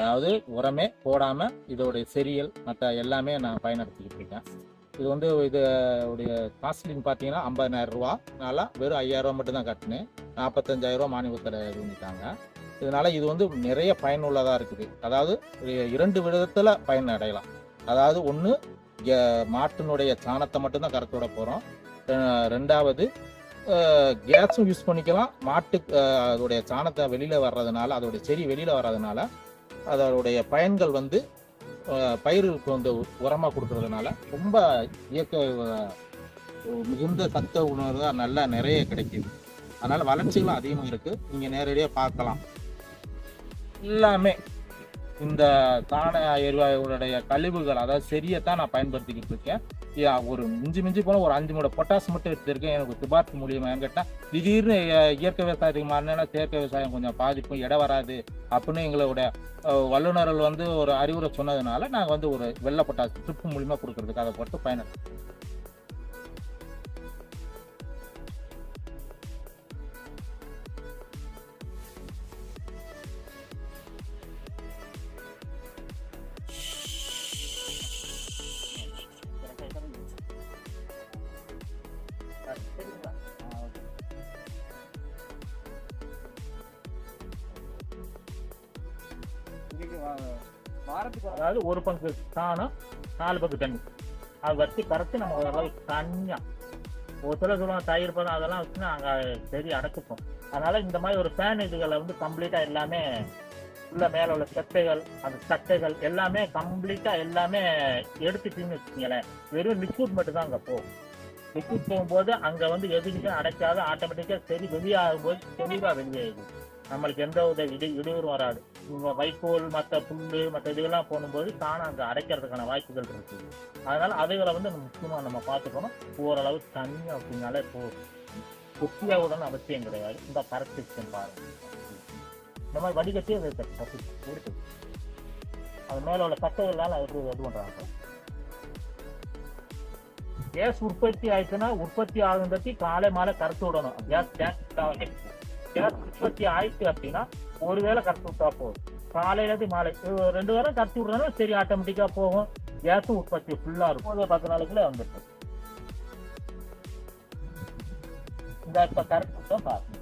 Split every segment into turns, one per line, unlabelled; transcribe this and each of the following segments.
அதாவது உரமே போடாமல் இதோடைய செரியல் மற்ற எல்லாமே நான் பயன்படுத்திக்கிட்டு இருக்கேன். இது வந்து இதோடைய காஸ்ட்லின்னு பார்த்தீங்கன்னா ஐம்பதாயிரம் ரூபா. நல்லா வெறும் ஐயாயிரம் ரூபா மட்டும் தான் கட்டினேன். நாற்பத்தஞ்சாயிரம் ரூபா மானியத்தில் இது பண்ணிட்டாங்க இதனால இது வந்து நிறைய பயனுள்ளதாக இருக்குது. அதாவது இரண்டு விதத்தில் பயன் அடையலாம். அதாவது ஒன்று மாட்டினுடைய சாணத்தை மட்டும்தான் கறக்க விட போகிறோம் ரெண்டாவது கேஸும் யூஸ் பண்ணிக்கலாம். மாட்டு அதோடைய சாணத்தை வெளியில் வர்றதுனால அதோடைய செடி வெளியில் வர்றதுனால அதனுடைய பயன்கள் வந்து பயிர்களுக்கு பயிருக்கு வந்து உரமாக கொடுக்கறதுனால ரொம்ப இயற்கை மிகுந்த சத்த உணவு தான் நல்லா நிறைய கிடைக்குது. அதனால வளர்ச்சிகளும் அதிகமாக இருக்குது நீங்கள் நேரடியாக பார்க்கலாம். எல்லாமே இந்த தான எரிவாயுடைய கழிவுகள் அதாவது சரியத்தான் நான் பயன்படுத்திக்கிட்டு இருக்கேன். ஒரு மிஞ்சி மிஞ்சி போனால் ஒரு அஞ்சு மூட பொட்டாஸ் மட்டும் எடுத்திருக்கேன். எனக்கு சிபார்த்து மூலியமாக கேட்டால் திடீர்னு இயற்கை விவசாயத்துக்கு மாறினா செயற்கை விவசாயம் கொஞ்சம் பாதிப்பும் இடம் வராது அப்படின்னு எங்களோட வல்லுநர்கள் வந்து ஒரு அறிவுரை சொன்னதுனால நாங்கள் வந்து ஒரு வெள்ளை பொட்டாஸ் ட்ரிப் மூலியமாக கொடுக்குறதுக்கு அதை போட்டு பயணம் அதாவது ஒரு பங்கு சாணம் நாலு பங்கு தண்ணி. அது வச்சு கரைச்சி நம்ம ஓரளவுக்கு தனியா ஒரு சில சொல்லுவாங்க தயிர் பதம் அதெல்லாம் வச்சுன்னா அங்கே செடி அடைச்சிப்போம் அதனால இந்த மாதிரி ஒரு ஃபேன் இதுகளை வந்து கம்ப்ளீட்டா எல்லாமே உள்ள மேல உள்ள செத்தைகள் அந்த சட்டைகள் எல்லாமே கம்ப்ளீட்டா எல்லாமே எடுத்துட்டீங்கன்னு வச்சுக்கீங்களேன். வெறும் லிக்விட் மட்டும் தான் அங்கே போகும். லிக்விட் போகும்போது அங்கே வந்து எதுக்குமே அடைக்காத. ஆட்டோமேட்டிக்காக செடி வெளியாகும் போது தெளிவா வெளியாகுது நம்மளுக்கு எந்த வித இடி இடையூறும் வராது. வைக்கோல் மற்ற புல்லு மற்ற இதுகள்லாம் போகும்போது தானே அங்கே அரைக்கிறதுக்கான வாய்ப்புகள் இருக்குது அதனால அதுகளை வந்து நம்ம முக்கியமாக நம்ம பார்த்துக்கணும். ஓரளவு தண்ணி அப்படின்னாலே போதும். குட்டியாவுடன் அவசியம் கிடையாது. இந்த கரெக்ட் பாருங்க. இந்த மாதிரி வடிகட்டி அது இருக்குது அது மேல உள்ள கட்டைகள்னால அது இது பண்றாங்க? கேஸ் உற்பத்தி ஆயிடுச்சுன்னா உற்பத்தி ஆகுன்றதி காலை மாலை கரைச்சு விடணும். கேஸ் கேஸ் கேஸ் உற்பத்தி ஆயிடுச்சு அப்படின்னா ஒருவேளை கரைச்சி விட்டா போதும். காலையிலேருந்து மாலை ரெண்டு வாரம் கரைச்சி விட்றதுனா சரி ஆட்டோமேட்டிக்கா போகும். கேஸும் உற்பத்தி ஃபுல்லா இருக்கும். ஒரு பத்து நாளுக்குள்ள வந்துட்டு இந்த இப்ப கரைச்சி விட்டோம் பாருங்க.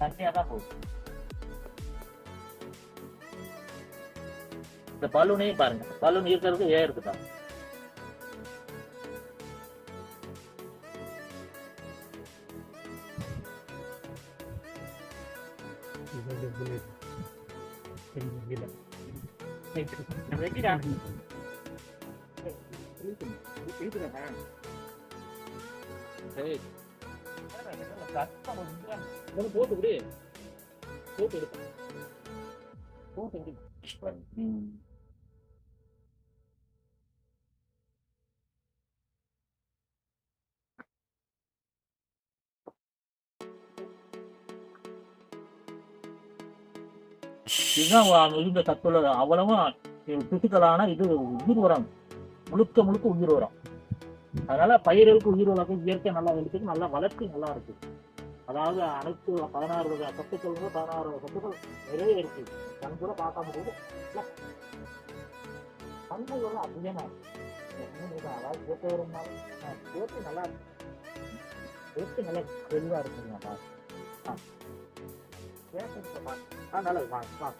தண்ணியா தான் போகுது. இந்த பலூனையும் பாருங்க. பலூன் இருக்கிறதுக்கு ஏ இருக்குதான் வெட்டிடா சரி போட்டு விடு போட்டு எடுப்பேன் போட்டு விடு இதுதான் வா- மிகுந்த அவ்வளவும் பிசிக்கலான இது உயிர் உரம். முழுக்க முழுக்க உயிர் உரம். அதனால பயிர்களுக்கு உயிர் உரம் இயற்கை நல்லா இருக்குது. நல்லா வளர்ச்சி நல்லா இருக்கு அதாவது அனைத்து பதினாறு வகை சத்துக்கள் பதினாறு வகை சத்துக்கள் நிறைய இருக்கு. கண் கூட பார்க்க முடியுது பண்புகள் அதிகமா இருக்கு. அதாவது இயற்கை உரம்னால இயற்கை நல்லா இருக்கு. இயற்கை நல்லா தெளிவா இருக்குங்க ஆ. நல்லது வாங்க வாங்க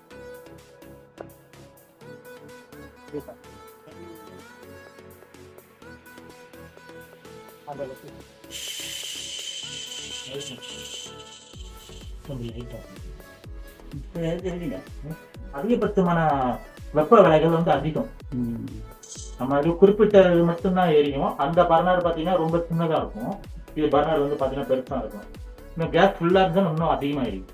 சூப்பர். அந்த அதிகபட்சமான வெப்ப விலைகள் வந்து அதிகம் நம்ம அது குறிப்பிட்ட மட்டும்தான் எரியும் அந்த பர்னர் பார்த்தீங்கன்னா ரொம்ப சின்னதா இருக்கும் இது பர்னர் வந்து பார்த்தீங்கன்னா பெருசா இருக்கும் இன்னும் கேஸ் ஃபுல்லா இருந்தால் இன்னும் அதிகமாக எரியும்